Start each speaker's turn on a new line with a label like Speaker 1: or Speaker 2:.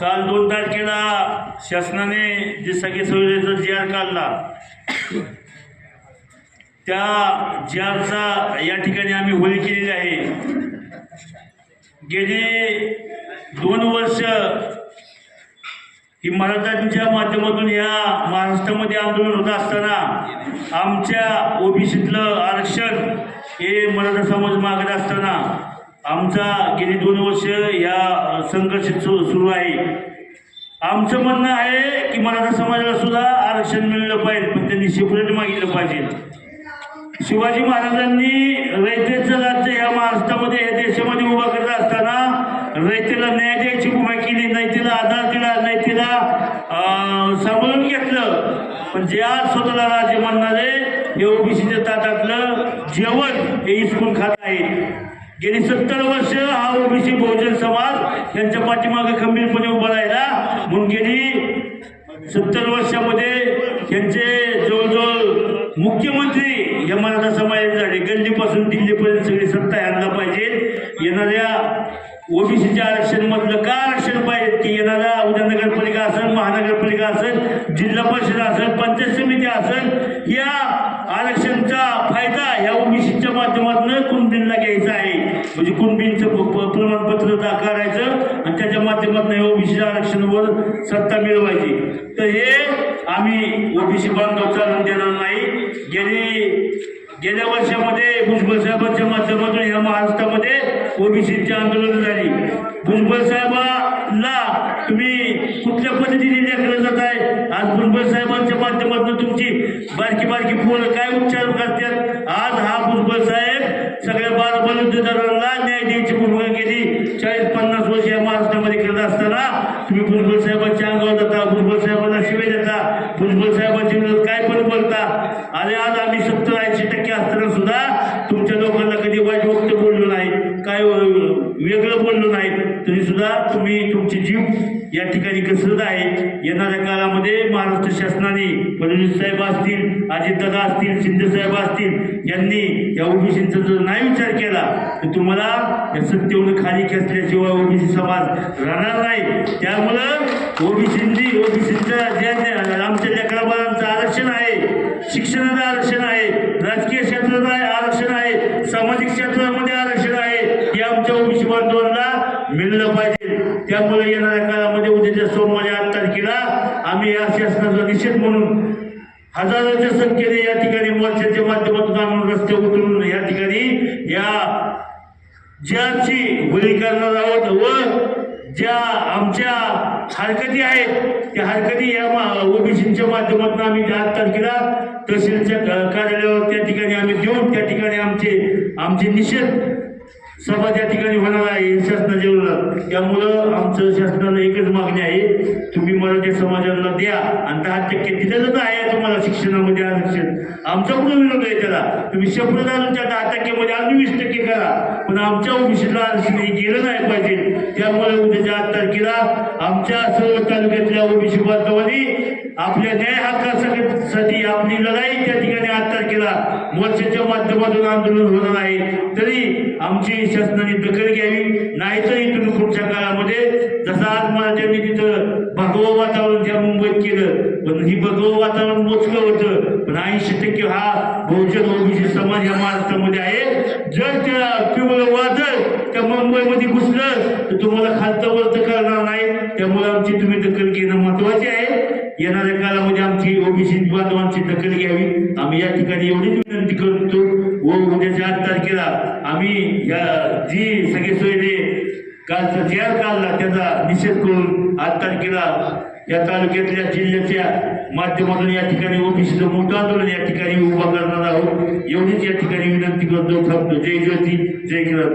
Speaker 1: काल दोन तारखेला शासनाने जे सगळे सुविधेचा जी आर काढला. त्या जी आरचा या ठिकाणी आम्ही होळी केलेली आहे. गेले दोन वर्ष ही मराठ्यांच्या माध्यमातून या महाराष्ट्रामध्ये आंदोलन होत असताना आमच्या ओबीसीतलं आरक्षण हे मराठा समाज मागत असताना आमचा गेली दोन वर्ष या संघर्ष सुरू आहे. आमचं म्हणणं आहे की मराठा समाजाला सुद्धा आरक्षण मिळलं पाहिजे पण त्यांनी सेपरेट मागितलं पाहिजे. शिवाजी महाराजांनी रयतेचं राज्य ह्या महाराष्ट्रामध्ये या देशामध्ये उभा करत असताना रयतेला न्याय द्यायची भूमिका केली नाही तिला आधार दिला नाही तिला सांभाळून घेतलं. पण जे आज स्वतःला राजे म्हणणारे हे ओबीसीच्या ताटातलं जेवण हे इसकून खात आहेत. गेली सत्तर वर्ष हा ओबीसी बहुजन समाज यांच्या पाठीमागे खंबीरपणे उभा राहिला. म्हणून गेली सत्तर वर्षामध्ये यांचे जवळजवळ मुख्यमंत्री या मराठा समाजाचे झाले गल्लीपासून दिल्लीपर्यंत सगळी सत्ता यांना पाहिजे. येणाऱ्या ओबीसीच्या आरक्षण मधलं का आरक्षण पाहिजे? की येणाऱ्या उद्या नगरपालिका असेल महानगरपालिका असेल जिल्हा परिषद असेल पंचायत समिती असेल या आरक्षण म्हणजे कुणबींचं प्रमाणपत्र दा करायचं आणि त्याच्या माध्यमातून ओबीसी आरक्षणावर सत्ता मिळवायची. तर हे आम्ही ओबीसी बांधव चालून देणार नाही. गेली गेल्या वर्षामध्ये भुजबळ साहेबांच्या माध्यमातून या महाराष्ट्रामध्ये ओबीसीची आंदोलन झाली. भुजबळ साहेबांना तुम्ही कुठल्या पद्धतीने लेखलं जात आहे आज भुजबळ साहेबांच्या माध्यमातून तुमची बारकी बारकी पोरं काय उच्चार करतात? आज हा भुजबळ साहेब सगळ्या बारा बलुतेदारांना गेली. चाळीस पन्नास वर्ष या महाराष्ट्रामध्ये करत असताना तुम्ही भुजबळ साहेबांच्या अंगावर जाता भुजबळ साहेबांना शिवाय देता भुजबळ साहेबांच्या विरोधात काय पण बोलता. आणि आज आम्ही सत्तर ऐंशी टक्के असताना सुद्धा तुमच्या लोकांना कधी वाईट वक्त बोललो नाही काय वेगळं बोललो नाही तरी सुद्धा तुम्ही तुमची जीव या ठिकाणी कसरत आहे. येणाऱ्या काळामध्ये महाराष्ट्र शासनाने फडणवीस साहेब असतील अजितदादा असतील शिंदे साहेब असतील यांनी या ओबीसींचा जर नाही विचार केला तर तुम्हाला या सत्तेवरून खाली खेचल्याशिवाय ओबीसी समाज राहणार नाही. त्यामुळं ओबीसींनी ओबीसीचं ज्या आमच्या लेकराबाळांचं आरक्षण आहे शिक्षणाचं आरक्षण आहे राजकीय क्षेत्रात आहे आरक्षण आहे सामाजिक क्षेत्रामध्ये आरक्षण आहे हे आमच्या ओबीसी बांधवांना मिळलं पाहिजे. त्यामुळे येणाऱ्या काळामध्ये उद्याच्या सोमवारी आठ तारखेला आम्ही या शासनाचा निषेध म्हणून हजाराच्या संख्येने या ठिकाणी मोर्चाच्या माध्यमातून आम्ही रस्ते उतरून या ठिकाणी या ज्याची बळी करणार आहोत व ज्या आमच्या हरकती आहेत त्या हरकती या ओबीसीच्या माध्यमातून आम्ही आठ तारखेला तहसीलच्या कार्यालयावर त्या ठिकाणी आम्ही देऊन त्या ठिकाणी आमचे आमचे निषेध सभा त्या ठिकाणी होणार आहे शासनाच्या विरोधात त्यामुळं आमचं शासनाला एकच मागणी आहे तुम्ही मराठी समाजाला द्या आणि दहा टक्के दिलेलंच आहे तुम्हाला शिक्षणामध्ये आरक्षण. आमचा कुठं विरोध आहे त्याला? तुम्ही शपथदारांच्या दहा टक्केमध्ये अजून वीस टक्के करा पण आमच्या ओबीसीला आरक्षण हे गेलं नाही पाहिजे. त्यामुळे उद्याच्या आठ तारखेला आमच्या सर्व तालुक्यातल्या ओबीसी बांधवांनी आपल्या न्याय हक्कासाठी आपली लढाई त्या ठिकाणी आठ तारखेला मोर्चाच्या माध्यमातून आंदोलन होणार आहे. तरी आमची शासनाने दखल घ्यावी. नाहीतरी तुम्ही पुढच्या काळामध्ये जसं आज मराठ्यांनी तिथं भगवं वातावरण त्या मुंबईत केलं पण ही भगवं वातावरण मोजकं होतं. पण ऐंशी टक्के हा बहुजन ओबीसी समाज या महाराष्ट्रामध्ये आहे. जर त्या पिवळं वादळ त्या मुंबईमध्ये घुसलं तर तुम्हाला खालतं वरतं करणार नाही. त्यामुळे आमची तुम्ही दखल घेणं महत्त्वाचे आहे. येणाऱ्या काळामध्ये आमची ओबीसी बांधवांची दखल घ्यावी. आम्ही या ठिकाणी एवढीच विनंती करतो. व उद्याच्या आठ तारखेला आम्ही या जी सगळे सोयरे कालचा जी काढला त्याचा निषेध करून आठ तारखेला या तालुक्यातल्या जिल्ह्याच्या माध्यमातून या ठिकाणी ओबीसीचं मोठं आंदोलन या ठिकाणी उभा करणार आहोत. एवढीच या ठिकाणी विनंती करतो. थांबतो. जय ज्योती. जय किरण.